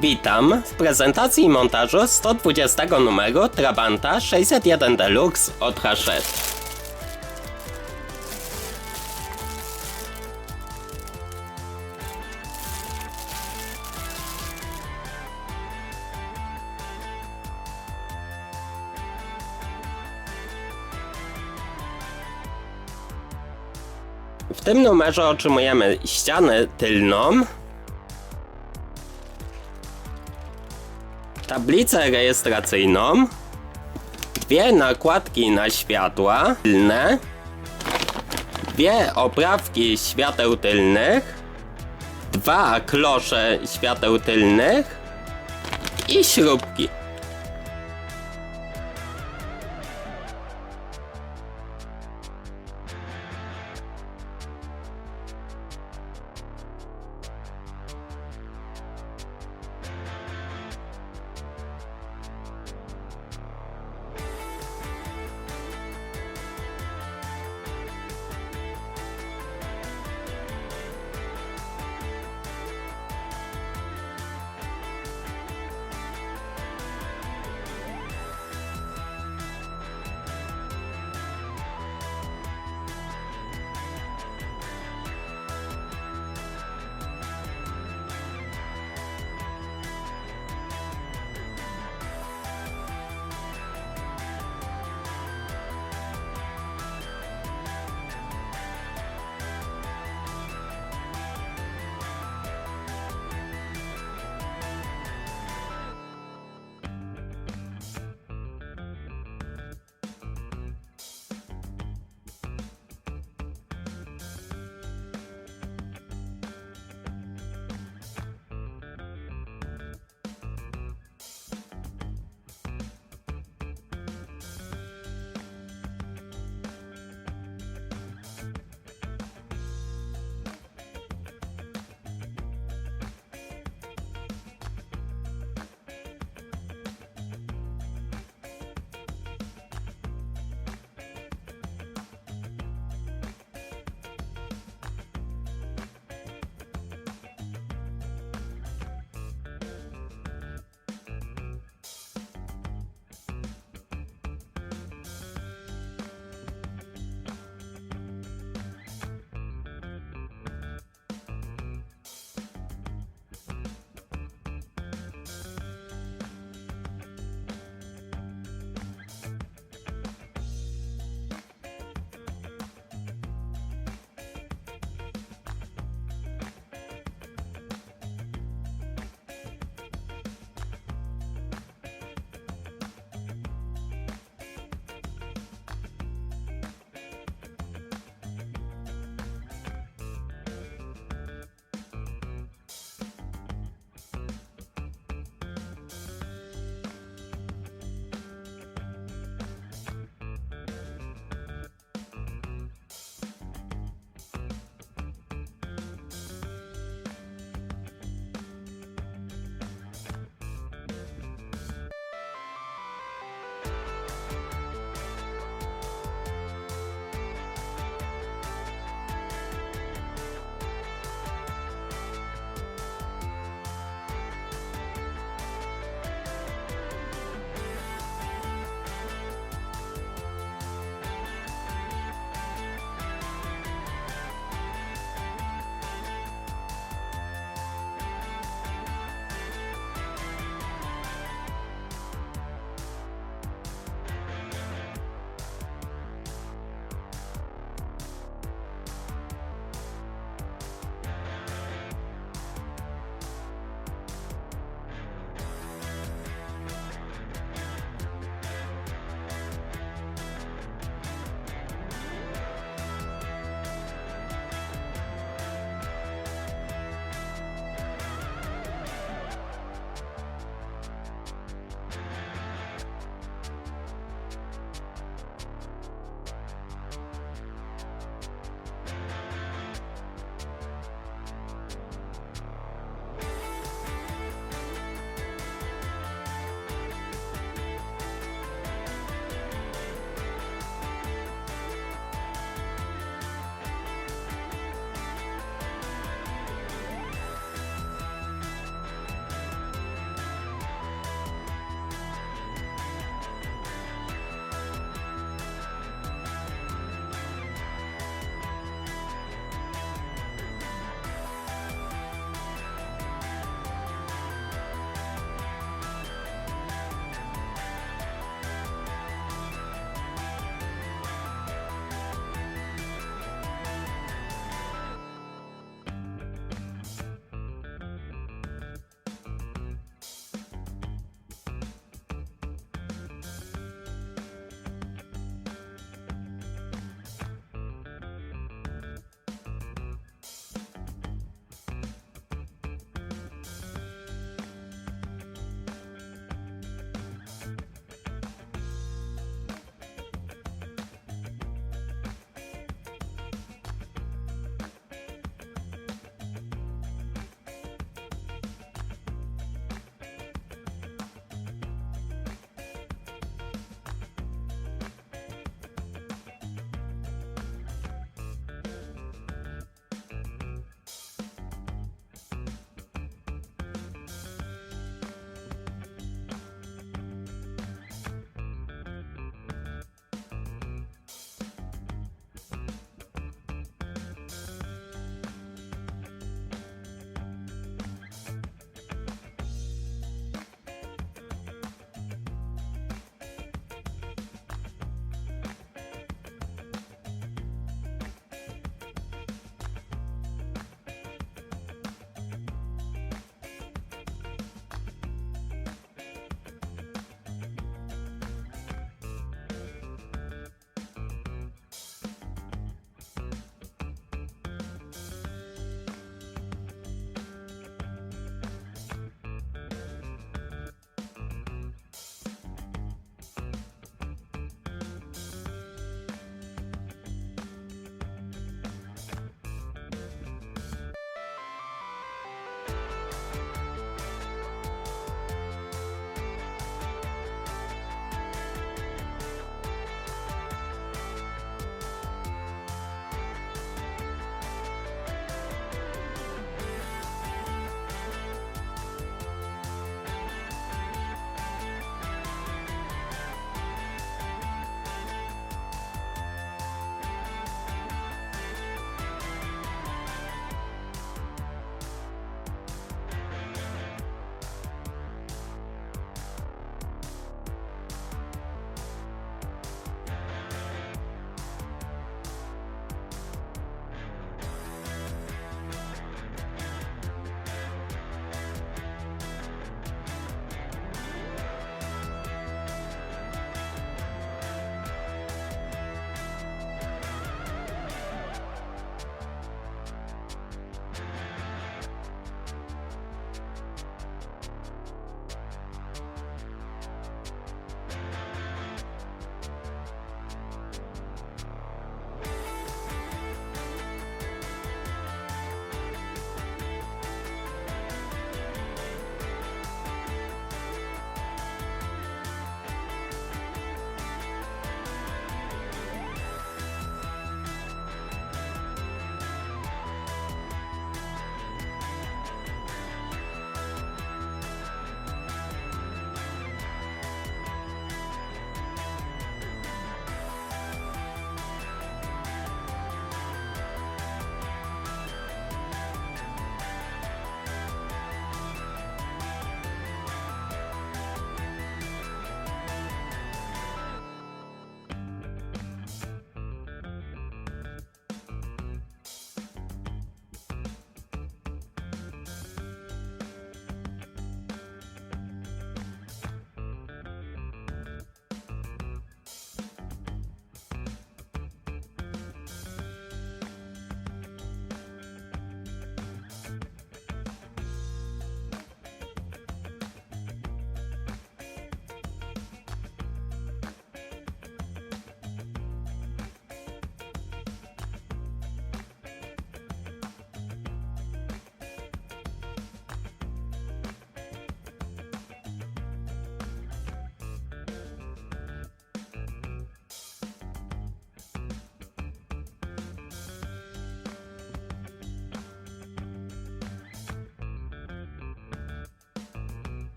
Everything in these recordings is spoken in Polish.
Witam w prezentacji i montażu 120 numeru Trabanta 601 Deluxe od Hachette. W tym numerze otrzymujemy ścianę tylną, tablicę rejestracyjną, dwie nakładki na światła tylne, dwie oprawki świateł tylnych, dwa klosze świateł tylnych i śrubki.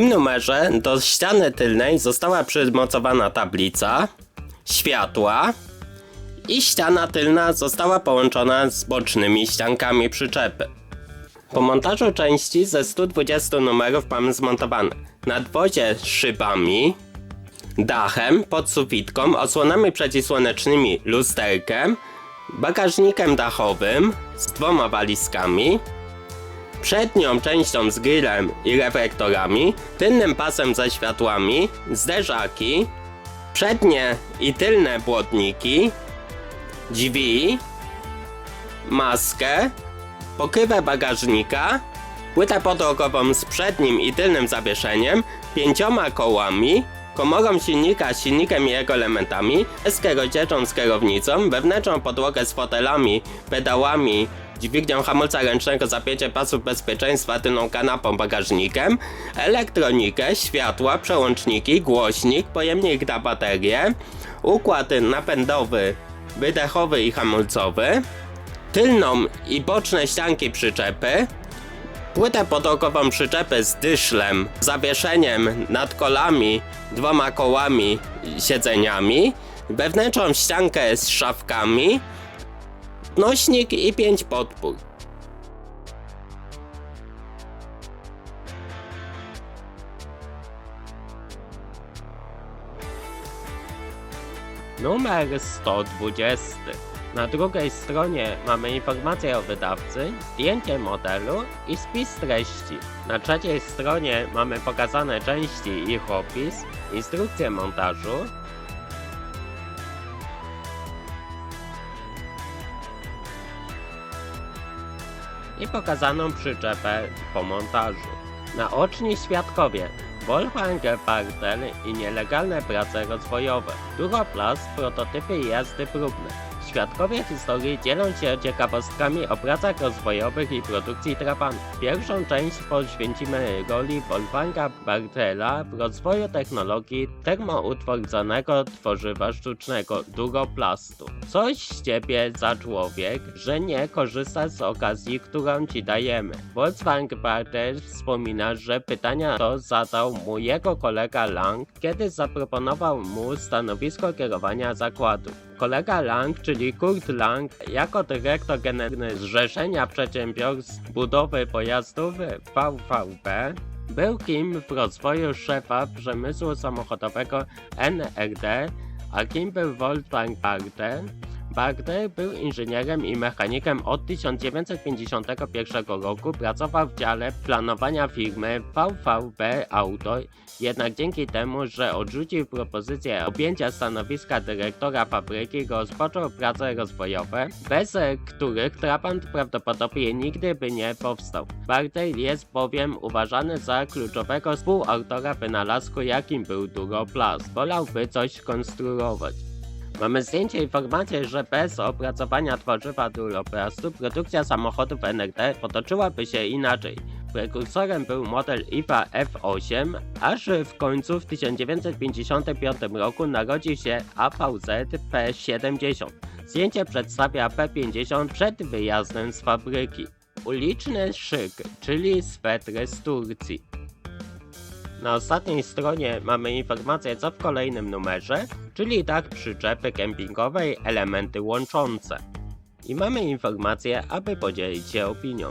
Tym numerze do ściany tylnej została przymocowana tablica, światła i ściana tylna została połączona z bocznymi ściankami przyczepy. Po montażu części ze 120 numerów mamy zmontowane nadwozie szybami, dachem, podsufitką, osłonami przeciwsłonecznymi, lusterkiem, bagażnikiem dachowym z dwoma walizkami, przednią częścią z grillem i reflektorami, tylnym pasem ze światłami, zderzaki, przednie i tylne błotniki, drzwi, maskę, pokrywę bagażnika, płytę podłogową z przednim i tylnym zawieszeniem, pięcioma kołami, komorą silnika z silnikiem i jego elementami, deskę rozdzielczą z kierownicą, wewnętrzną podłogę z fotelami, pedałami, dźwignią hamulca ręcznego, zapięcie pasów bezpieczeństwa, tylną kanapą, bagażnikiem, elektronikę, światła, przełączniki, głośnik, pojemnik na baterię, układ napędowy, wydechowy i hamulcowy, tylną i boczne ścianki przyczepy, płytę podłogową przyczepy z dyszlem, zawieszeniem nad kolami, dwoma kołami, siedzeniami, wewnętrzną ściankę z szafkami, nośnik i pięć podpór. Numer 120. Na drugiej stronie mamy informację o wydawcy, zdjęcie modelu i spis treści. Na trzeciej stronie mamy pokazane części i ich opis, instrukcję montażu, i pokazaną przyczepę po montażu. Naoczni świadkowie Wolfgang Bartel i nielegalne prace rozwojowe. Duroplast, prototypy jazdy próbne. Świadkowie historii dzielą się ciekawostkami o pracach rozwojowych i produkcji trapanu. Pierwszą część poświęcimy roli Wolfganga Bartela w rozwoju technologii termoutwardzonego tworzywa sztucznego duroplastu. Coś z ciebie za człowiek, że nie korzystasz z okazji, którą ci dajemy. Wolfgang Bartel wspomina, że pytania to zadał mu jego kolega Lang, kiedy zaproponował mu stanowisko kierowania zakładu. Kolega Lang, czyli Kurt Lang, jako dyrektor generalny Zrzeszenia Przedsiębiorstw Budowy Pojazdów VVB, był kim w rozwoju szefa przemysłu samochodowego NRD, a kim był Wolfgang Bartel? Bartel był inżynierem i mechanikiem od 1951 roku, pracował w dziale planowania firmy VVB Auto, jednak dzięki temu, że odrzucił propozycję objęcia stanowiska dyrektora fabryki, rozpoczął prace rozwojowe, bez których Trabant prawdopodobnie nigdy by nie powstał. Bartel jest bowiem uważany za kluczowego współautora wynalazku, jakim był Duroplast. Wolałby coś konstruować. Mamy zdjęcie i informację, że bez opracowania tworzywa Duroplastu produkcja samochodów NRD potoczyłaby się inaczej. Prekursorem był model IFA F8, aż w końcu w 1955 roku narodził się AVZ P70. Zdjęcie przedstawia P50 przed wyjazdem z fabryki. Uliczny szyk, czyli swetry z Turcji. Na ostatniej stronie mamy informację co w kolejnym numerze, czyli dach przyczepy kempingowej, elementy łączące. I mamy informację, aby podzielić się opinią.